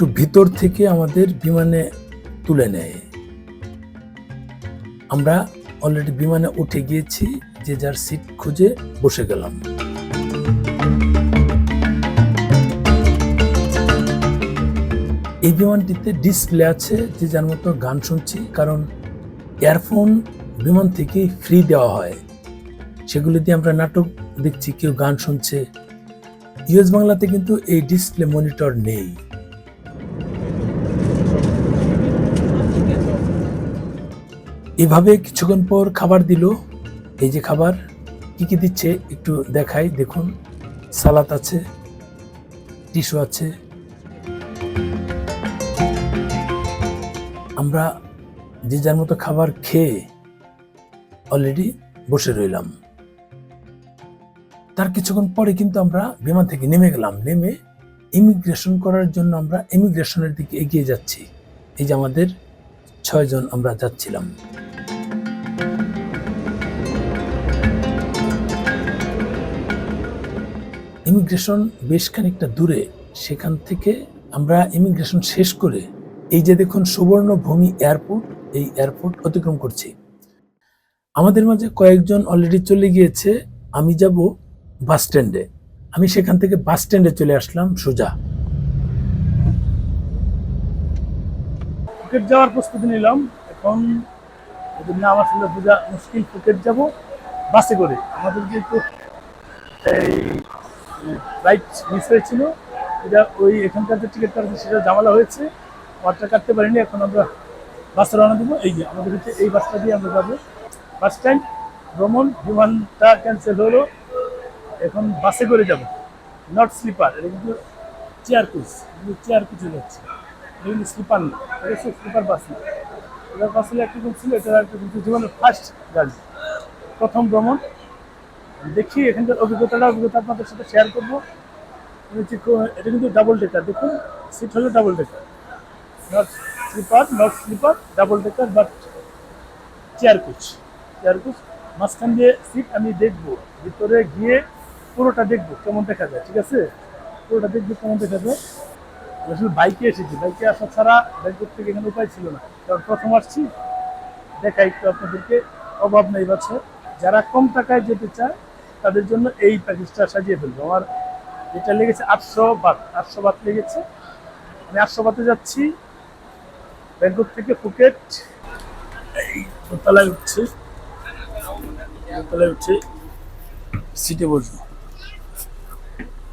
একটু ভিতর থেকে আমাদের বিমানে তুলে নেয়। আমরা অলরেডি বিমানে উঠে গিয়েছি, যে যার সিট খুঁজে বসে গেলাম। এই বিমানটিতে ডিসপ্লে আছে, যে যার মতো গান শুনছি, কারণ ইয়ারফোন বিমান থেকে ফ্রি দেওয়া হয়। সেগুলি দিয়ে আমরা নাটক দেখছি, কেউ গান শুনছে। ইউএস বাংলাতে কিন্তু এই ডিসপ্লে মনিটর নেই। এভাবে কিছুক্ষণ পর খাবার দিল। এই যে খাবার, কি কি দিচ্ছে একটু দেখাই, দেখুন। সালাদ আছে, টিস্যু আছে। আমরা যে যার মতো খাবার খেয়ে অলরেডি বসে রইলাম। তার কিছুক্ষণ পরে কিন্তু আমরা বিমান থেকে নেমে গেলাম। নেমে ইমিগ্রেশন করার জন্য আমরা ইমিগ্রেশনের দিকে এগিয়ে যাচ্ছি। এই যে আমাদের ছয়জন আমরা যাচ্ছিলাম। ইমিগ্রেশন বেশ খানিকটা দূরে, সেখান থেকে আমরা ইমিগ্রেশন শেষ করে এই যে দেখুন সুবর্ণভূমি এয়ারপোর্ট এই এয়ারপোর্ট অতিক্রম করছি। আমাদের মাঝে কয়েকজন অলরেডি চলে গিয়েছে, আমি যাব বাস স্ট্যান্ডে আমি সেখান থেকে বাস স্ট্যান্ডে চলে আসলাম সোজা। ফুকেট যাওয়ার প্রস্তুতি নিলাম। এখন না আমার সঙ্গে বোঝা মুশকিল, ফুকেট যাব বাসে করে। আমাদের যেহেতু এই ফ্লাইট মিস হয়েছিল, এটা ওই এখানকার যে টিকিট কাটছে সেটা জামালা হয়েছে। মাঠটা কাটতে পারিনি, এখন আমরা বাসে রওনা দেবো। এই যে আমাদের হচ্ছে এই বাসটা দিয়ে আমরা যাব। বাস স্ট্যান্ড ভ্রমণ বিমানটা ক্যান্সেল হলো। এখন বাসে করে যাব। নট স্লিপার এটা কিন্তু চেয়ার কোচ চেয়ার কোচে যাচ্ছে। কিন্তু স্লিপার না এটা স্লিপার বাস না। এবার বাস হলে একটা ছিল, এটা একটা কিন্তু জীবনের ফার্স্ট গাড়ি। প্রথম ভ্রমণ। দেখি এখানকার অভিজ্ঞতাটা, অভিজ্ঞতা আপনাদের সাথে শেয়ার করব। এটা কিন্তু ডাবল ডেকার দেখুন সিট হলো double decker not sleeper not sleeper double decker but chair coach chair coach মাঝখান দিয়ে সিট আমি দেখব, ভিতরে গিয়ে পুরোটা দেখব, কেমন দেখা যায়, ঠিক আছে? পুরোটা দেখব, কেমন দেখা যায়। আসলে বাইকে এসেছি। বাইকে আসা ছাড়া ব্যাংকক থেকে এখানে উপায় ছিল না। কারণ প্রথম আসছি দেখা একটু আপনাদেরকে। অভাব নেই বছর যারা কম টাকায় যেতে চায়, তাদের জন্য এই প্যাকেজটা সাজিয়ে ফেলব। আমার এটা লেগেছে আটশো বাত। আটশো বাত লেগেছে। আমি আটশো বাতে যাচ্ছি। ব্যাংকক থেকে ফুকেট। এই দোতলায় উঠছে। দোতলায় উঠছে সিটে বসবো।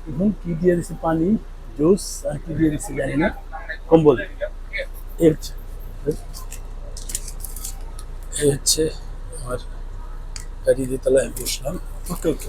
এখন কি দিয়ে দিচ্ছে পানি? জুস, আর কি দিয়ে দিচ্ছি জানি না। কম্বল। এই হচ্ছে। এই হচ্ছে আমার গাড়ি দিয়ে তলায় বসলাম। ওকে ওকে।